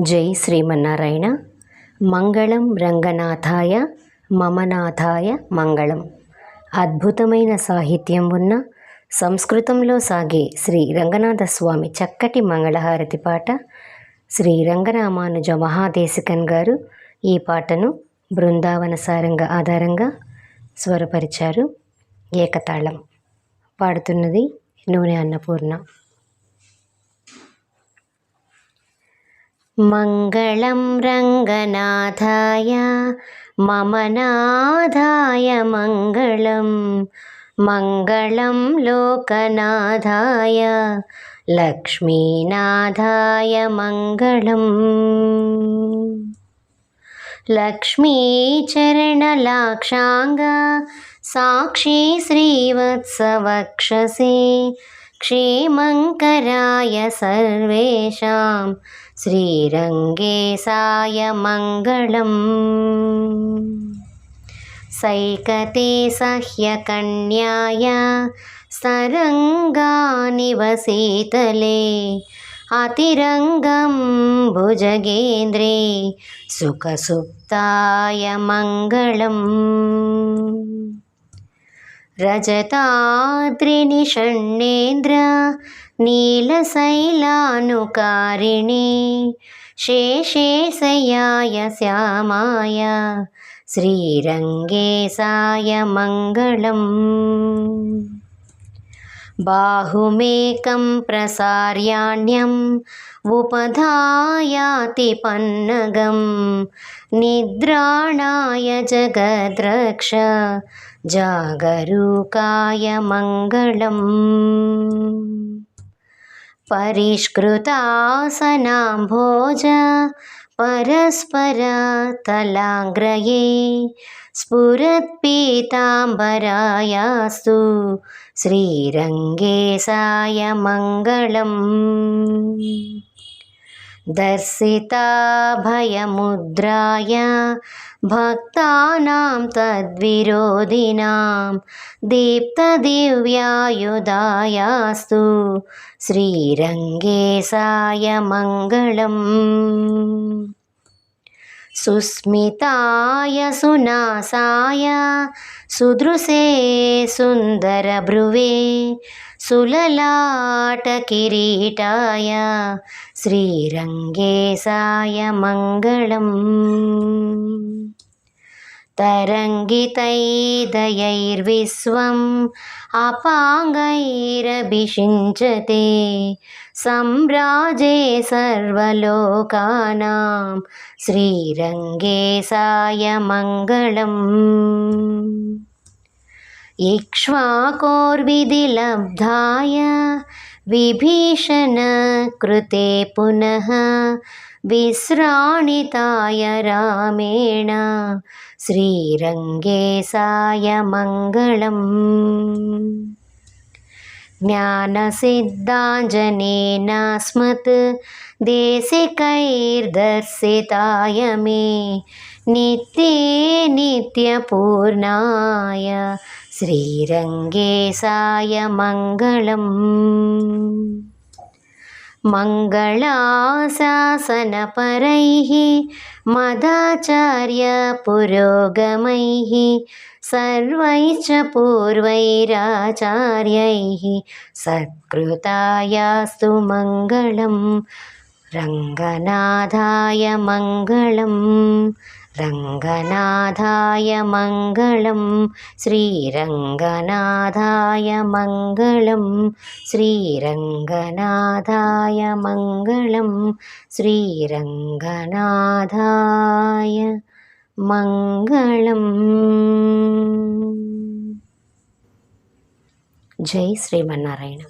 జై శ్రీమన్నారాయణ. మంగళం రంగనాథాయ మమనాథాయ మంగళం. అద్భుతమైన సాహిత్యం ఉన్న సంస్కృతంలో సాగే శ్రీ రంగనాథ స్వామి చక్కటి మంగళహారతి పాట శ్రీ రంగరామానుజ మహాదేశికన్ గారు ఈ పాటను బృందావన సారంగ ఆధారంగా స్వరపరిచారు ఏకతాళం. పాడుతున్నది నూనె అన్నపూర్ణ. मङ्गलं रङ्गनाथाय मम नाथाय मङ्गलं मङ्गलं लोकनाथाय लक्ष्मीनाथाय मङ्गलम् लक्ष्मीचरणलाक्षाङ्ग साक्षी श्रीवत्सवक्षसे क्षेमङ्कराय सर्वेषां श्रीरङ्गेशाय मङ्गलम् सैकते सह्यकन्याय सरङ्गानिवसीतले अतिरङ्गं भुजगेन्द्रे सुखसुप्ताय मङ्गलम् रजताद्रिनिषण्णेन्द्र नीलशैलानुकारिणे शेषेशयाय श्यामाय श्रीरङ्गेशाय मङ्गलम् बाहुमेकं प्रसार्याण्यम् उपधायाति पन्नगं निद्राणाय जगद्रक्ष जागरूकाय मङ्गलम् परिष्कृतासनाम्भोज പരസ്പര തലാഗ്രയേ സ്ഫുരത് പീതാംബരായാസ്തു മംഗളം. भयमुद्राय भक्तानां तद्विरोधिनां दीप्तदिव्यायुधायास्तु సుస్మితాయ సునాసాయ సుదృశే సుందర భ్రువే సులలాట కిరీటాయ శ్రీరంగే సాయ మంగళం. तरङ्गितैदयैर्विश्वम् अपाङ्गैरभिषिञ्चते सम्राजे सर्वलोकानां श्रीरङ्गेशाय मङ्गलम् इक्ष्वाकोर्विधिलब्धाय विभीषणकृते पुनः विश्राणिताय रामेण श्रीरङ्गेशाय मङ्गलम्। ज्ञानसिद्धाञ्जनेनास्मत् देशिकैर्दर्शिताय मे नित्ये नित्यपूर्णाय श्रीरङ्गेशाय मङ्गलम् मङ्गलाशासनपरैः मदाचार्यपुरोगमैः सर्वैश्च पूर्वैराचार्यैः सत्कृतायास्तु मङ्गलं रङ्गनाथाय मङ्गलम् रङ्गनाथाय मङ्गलं श्रीरङ्गनाथाय मङ्गलं श्रीरङ्गनाथाय मङ्गलं श्रीरङ्गनाथाय मङ्गलम् जय श्रीमन्नारायण